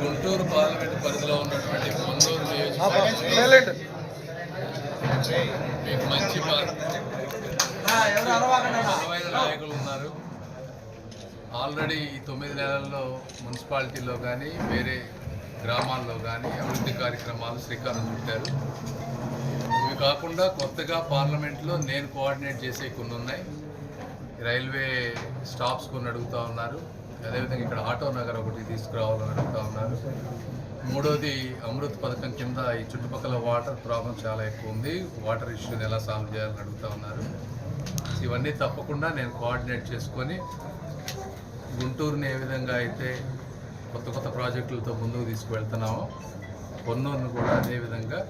Guntur parliament పరిధిలో ఉన్నటువంటి silent. మీకు మంచి బలమైన నాయకులు ఉన్నారు. ఆల్రెడీ ఈ తొమ్మిది నెలల్లో మున్సిపాలిటీలో కానీ వేరే గ్రామాల్లో కానీ అభివృద్ధి కార్యక్రమాలు శ్రీకారం చుట్టారు. ఇవి కాకుండా కొత్తగా పార్లమెంట్లో నేను కోఆర్డినేట్ చేసే కొన్ని ఉన్నాయి. రైల్వే స్టాప్స్ కొన్ని అడుగుతూ ఉన్నారు. అదేవిధంగా ఇక్కడ ఆటో నగర్ ఒకటి తీసుకురావాలని అడుగుతా ఉన్నారు. మూడోది అమృత్ పథకం కింద ఈ చుట్టుపక్కల వాటర్ ప్రాబ్లం చాలా ఎక్కువ ఉంది. వాటర్ ఇష్యూని ఎలా సాల్వ్ చేయాలని అడుగుతా ఉన్నారు. ఇవన్నీ తప్పకుండా నేను కోఆర్డినేట్ చేసుకొని గుంటూరుని ఏ విధంగా అయితే కొత్త కొత్త ప్రాజెక్టులతో ముందుకు తీసుకువెళ్తున్నామో పొన్నూరును కూడా అదేవిధంగా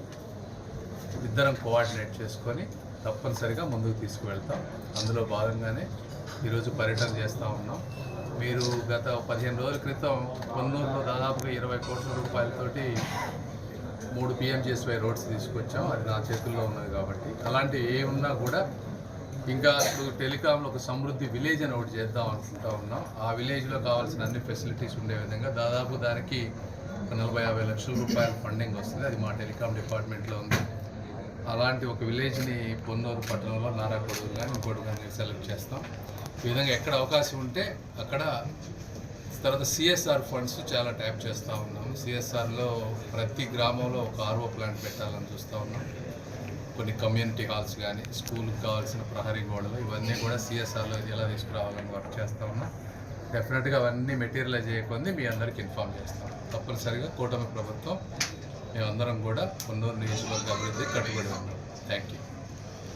ఇద్దరం కోఆర్డినేట్ చేసుకొని తప్పనిసరిగా ముందుకు తీసుకువెళ్తాం. అందులో భాగంగానే ఈరోజు పర్యటన చేస్తూ ఉన్నాం. మీరు గత పదిహేను రోజుల క్రితం కొన్నూరులో దాదాపుగా ఇరవై కోట్ల రూపాయలతోటి మూడు పిఎంజిఎస్వై రోడ్స్ తీసుకొచ్చాం. అది నా చేతుల్లో ఉన్నది కాబట్టి. అలాంటి ఏ ఉన్నా కూడా ఇంకా ఇప్పుడు టెలికాంలో ఒక సమృద్ధి విలేజ్ అని ఒకటి చేద్దాం అనుకుంటా ఉన్నాం. ఆ విలేజ్లో కావాల్సిన అన్ని ఫెసిలిటీస్ ఉండే విధంగా దాదాపు దానికి ఒక నలభై యాభై లక్షల రూపాయల ఫండింగ్ వస్తుంది. అది మా టెలికాం డిపార్ట్మెంట్లో ఉంది. అలాంటి ఒక విలేజ్ని పొన్నూరు పట్టణంలో నారా కానీ ఇంకోటి కానీ సెలెక్ట్ చేస్తాం. ఈ విధంగా ఎక్కడ అవకాశం ఉంటే అక్కడ తర్వాత సిఎస్ఆర్ ఫండ్స్ చాలా ట్యాప్ చేస్తూ ఉన్నాం. సిఎస్ఆర్లో ప్రతి గ్రామంలో ఒక ఆర్ఓ ప్లాంట్ పెట్టాలని చూస్తూ ఉన్నాం. కొన్ని కమ్యూనిటీ హాల్స్ కానీ స్కూల్కి కావాల్సిన ప్రహరీ గోడలు ఇవన్నీ కూడా సిఎస్ఆర్లో ఎలా తీసుకురావాలని వర్క్ చేస్తూ ఉన్నాం. డెఫినెట్గా అవన్నీ మెటీరియలైజ్ చేయకుంది మీ అందరికీ ఇన్ఫామ్ చేస్తాం. తప్పనిసరిగా కూటమి ప్రభుత్వం మేమందరం కూడా కొన్నూరు నియోజకవర్గ అభివృద్ధి కట్టుబడి ఉన్నాం. Thank you